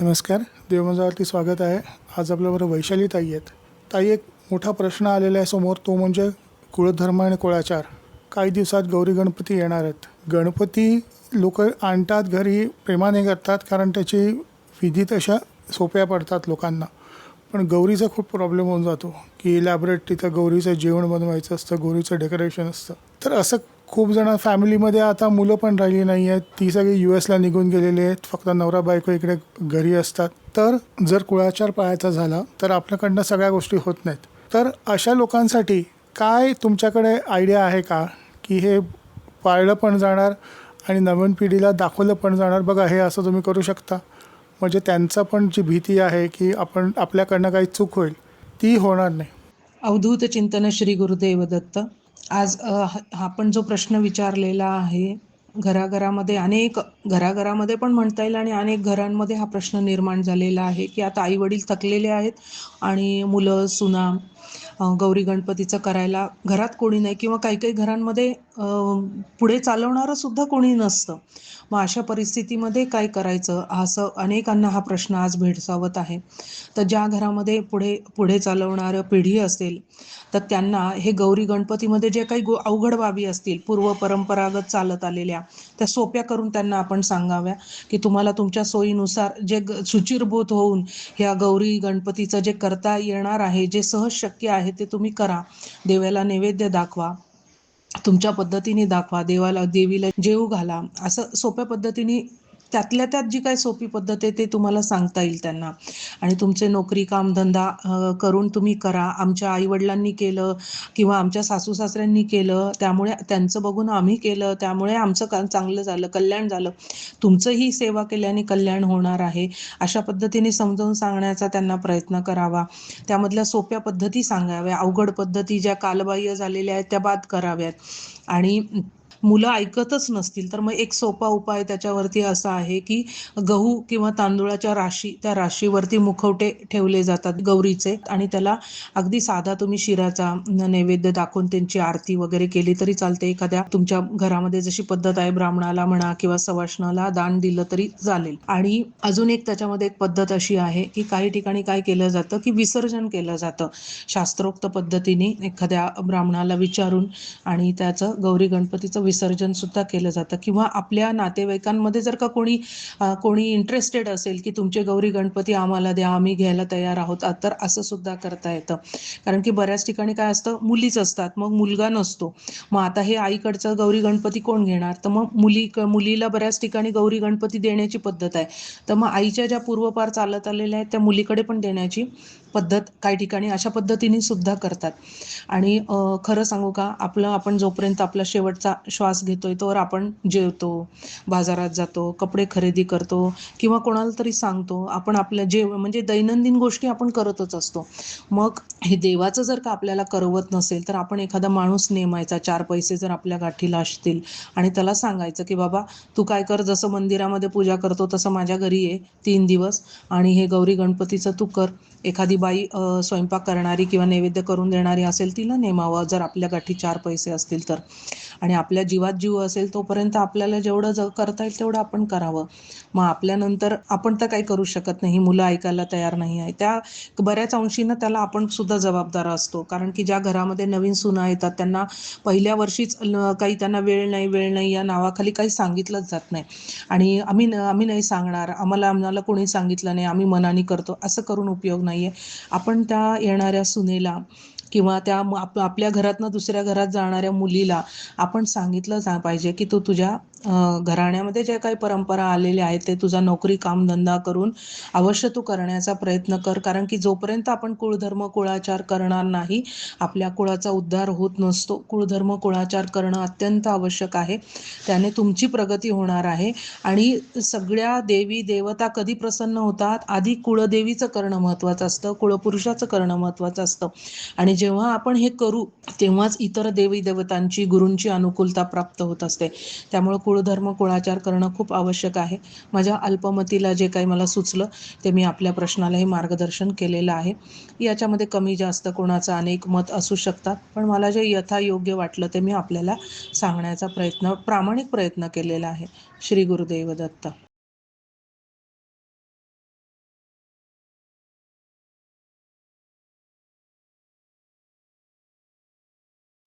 नमस्कार देवमंजावरती स्वागत आहे. आज आपल्याबरोबर वैशाली ताई आहेत. ताई एक मोठा प्रश्न आलेला आहे समोर तो म्हणजे कुळधर्म आणि कुळाचार. काही दिवसात गौरी गणपती येणार आहेत. गणपती लोक आणतात घरी प्रेमाने करतात कारण त्याची विधी तशा सोप्या पडतात लोकांना. पण गौरीचा खूप प्रॉब्लेम होऊन जातो की इलॅबरेट तिथं गौरीचं जेवण बनवायचं असतं गौरीचं डेकोरेशन असतं. तर असं खूप जण फॅमिलीमध्ये आता मुलं पण राहिली नाही आहेत. ती सगळी यू एसला निघून गेलेली आहेत. फक्त नवरा बायको इकडे घरी असतात. तर जर कुळाचार पाळायचा झाला तर आपल्याकडनं सगळ्या गोष्टी होत नाहीत. तर अशा लोकांसाठी काय तुमच्याकडे आयडिया आहे का? की हे पाळलं पण जाणार आणि नवीन पिढीला दाखवलं पण जाणार? बघा हे असं तुम्ही करू शकता. म्हणजे त्यांचा पण जी भीती आहे की आपण आपल्याकडनं काही चूक होईल ती होणार नाही. अवधूत चिंतन श्री गुरुदेव दत्त. आज हा आपण जो प्रश्न विचारलेला आहे घराघरामध्ये अनेक घराघरामध्ये पण म्हणता येईल आणि अनेक घरांमध्ये हा प्रश्न निर्माण झालेला आहे की आता आई वडील थकलेले आहेत आणि मुलं सुना गौरी गणपतीचं करायला घरात कोणी नाही किंवा काही काही घरांमध्ये पुढे चालवणारं सुद्धा कोणी नसतं. मग अशा परिस्थितीमध्ये काय करायचं? असं अनेकांना हा प्रश्न आज भेडसावत आहे. तर ज्या घरामध्ये पुढे पुढे चालवणारं पिढी असेल तर त्यांना हे गौरी गणपतीमध्ये जे काही गो अवघड बाबी असतील पूर्व परंपरागत चालत आलेल्या त्या सोप्या करून त्यांना आपण सांगाव्या की तुम्हाला तुमच्या सोयीनुसार जे सुचिरभूत होऊन ह्या गौरी गणपतीचं जे करता येणार आहे जे सहज शक्य आहे ते तुम्ही करा. देवाला नैवेद्य दाखवा. तुमच्या पद्धतीने दाखवा. देवाला देवीला जेऊ घाला. असं सोप्या पद्धतीने त्यातल्या त्यात जी काय सोपी पद्धत आहे ते तुम्हाला सांगता येईल त्यांना. आणि तुमचे नोकरी कामधंदा करून तुम्ही करा. आमच्या आईवडिलांनी केलं किंवा आमच्या सासू सासऱ्यांनी केलं त्यामुळे त्यांचं बघून आम्ही केलं त्यामुळे आमचं का चांगलं झालं कल्याण झालं. तुमचंही सेवा केल्याने कल्याण होणार आहे. अशा पद्धतीने समजावून सांगण्याचा त्यांना प्रयत्न करावा. त्यामधल्या सोप्या पद्धती सांगाव्या. अवघड पद्धती ज्या कालबाह्य झालेल्या आहेत त्या बाद कराव्यात. आणि मुलं ऐकतच नसतील. तर मग एक सोपा उपाय त्याच्यावरती असा आहे की गहू किंवा तांदूळाच्या राशी त्या राशीवरती मुखवटे ठेवले जातात गौरीचे आणि त्याला अगदी साधा तुम्ही शिराचा नैवेद्य दाखवून त्यांची आरती वगैरे केली तरी चालते. एखाद्या तुमच्या घरामध्ये जशी पद्धत आहे ब्राह्मणाला म्हणा किंवा सवाष्णाला दान दिलं तरी चालेल. आणि अजून एक त्याच्यामध्ये एक पद्धत अशी आहे की काही ठिकाणी काय केलं जातं की विसर्जन केलं जातं. शास्त्रोक्त पद्धतीने एखाद्या ब्राह्मणाला विचारून आणि त्याचं गौरी गणपतीचं विसर्जन सुद्धा केलं जातं. किंवा आपल्या नातेवाईकांमध्ये जर का कोणी कोणी इंटरेस्टेड असेल की तुमचे गौरी गणपती आम्हाला द्या आम्ही घ्यायला तयार आहोत तर असं सुद्धा करता येतं. कारण की बऱ्याच ठिकाणी काय असतं मुलीच असतात मग मुलगा नसतो. मग आता हे आईकडचं गौरी गणपती कोण घेणार? तर मग मुली मुलीला बऱ्याच ठिकाणी गौरी गणपती देण्याची पद्धत आहे. तर मग आईच्या ज्या पूर्वपार चालत आलेल्या आहेत त्या मुलीकडे पण देण्याची पद्धत काही ठिकाणी अशा पद्धतीने सुद्धा करतात. आणि खरं सांगू का आपलं आपण जोपर्यंत आपला शेवटचा श्वास घेतोय तोवर आपण जेवतो बाजारात जातो कपडे खरेदी करतो किंवा कोणाला तरी सांगतो आपण आपल्या जेव म्हणजे दैनंदिन गोष्टी आपण करतच असतो. मग हे देवाचं जर का आपल्याला करवत नसेल तर आपण एखादा माणूस नेमायचा चार पैसे जर आपल्या गाठीला असतील आणि त्याला सांगायचं की बाबा तू काय कर जसं मंदिरामध्ये पूजा करतो तसं माझ्या घरी ये तीन दिवस आणि हे गौरी गणपतीचं तू कर. एखादी बाई स्वयंपाक करणारी किंवा नैवेद्य करून देणारी असेल तिला नेमावं जर आपल्या गाठी चार पैसे असतील तर आणि आपल्या जीवात जीव असेल तोपर्यंत आपल्याला जेवढं ज करता येईल तेवढं आपण करावं मग आपल्यानंतर आपण तर काही करू शकत नाही मुलं ऐकायला तयार नाही आहे त्या बऱ्याच अंशीनं त्याला आपण सुद्धा जबाबदार असतो कारण की ज्या घरामध्ये नवीन सुना येतात त्यांना पहिल्या वर्षीच काही त्यांना वेळ नाही वेळ नाही या नावाखाली काही सांगितलंच जात नाही आणि आम्ही न- आम्ही नाही सांगणार आम्हाला आम्हाला कोणी सांगितलं नाही आम्ही मनाने करतो असं करून उपयोग नाही आहे आपण त्या येणाऱ्या सुनेला किंवा त्या आप- आपल्या घरातनं दुसऱ्या घरात जाणाऱ्या मुलीला आपण सांगितलं जा पाहिजे की तू तुझ्या घराण्यामध्ये ज्या काही परंपरा आलेल्या आहेत ते तुझा नोकरी काम धंदा करून अवश्य तू करण्याचा प्रयत्न कर. कारण की जोपर्यंत आपण कुळधर्म कुळाचार करणार नाही आपल्या कुळाचा उद्धार होत नसतो. कुळधर्म कुळाचार करणं अत्यंत आवश्यक आहे. त्याने तुमची प्रगती होणार आहे. आणि सगळ्या देवी देवता कधी प्रसन्न होतात? आधी कुळदेवीचं करणं महत्त्वाचं असतं कुळपुरुषाचं करणं महत्त्वाचं असतं. आणि जेव्हा आपण हे करू तेव्हाच इतर देवी देवतांची गुरूंची अनुकूलता प्राप्त होत असते. त्यामुळं कुळधर्म कुळाचार करणं खूप आवश्यक आहे. माझ्या अल्पमतीला जे काही मला सुचलं ते मी आपल्या प्रश्नालाही मार्गदर्शन केलेलं आहे. याच्यामध्ये कमी जास्त कोणाचं अनेक मत असू शकतात पण मला जे यथायोग्य वाटलं ते मी आपल्याला सांगण्याचा प्रयत्न प्रामाणिक प्रयत्न केलेला आहे. श्री गुरुदेव दत्त.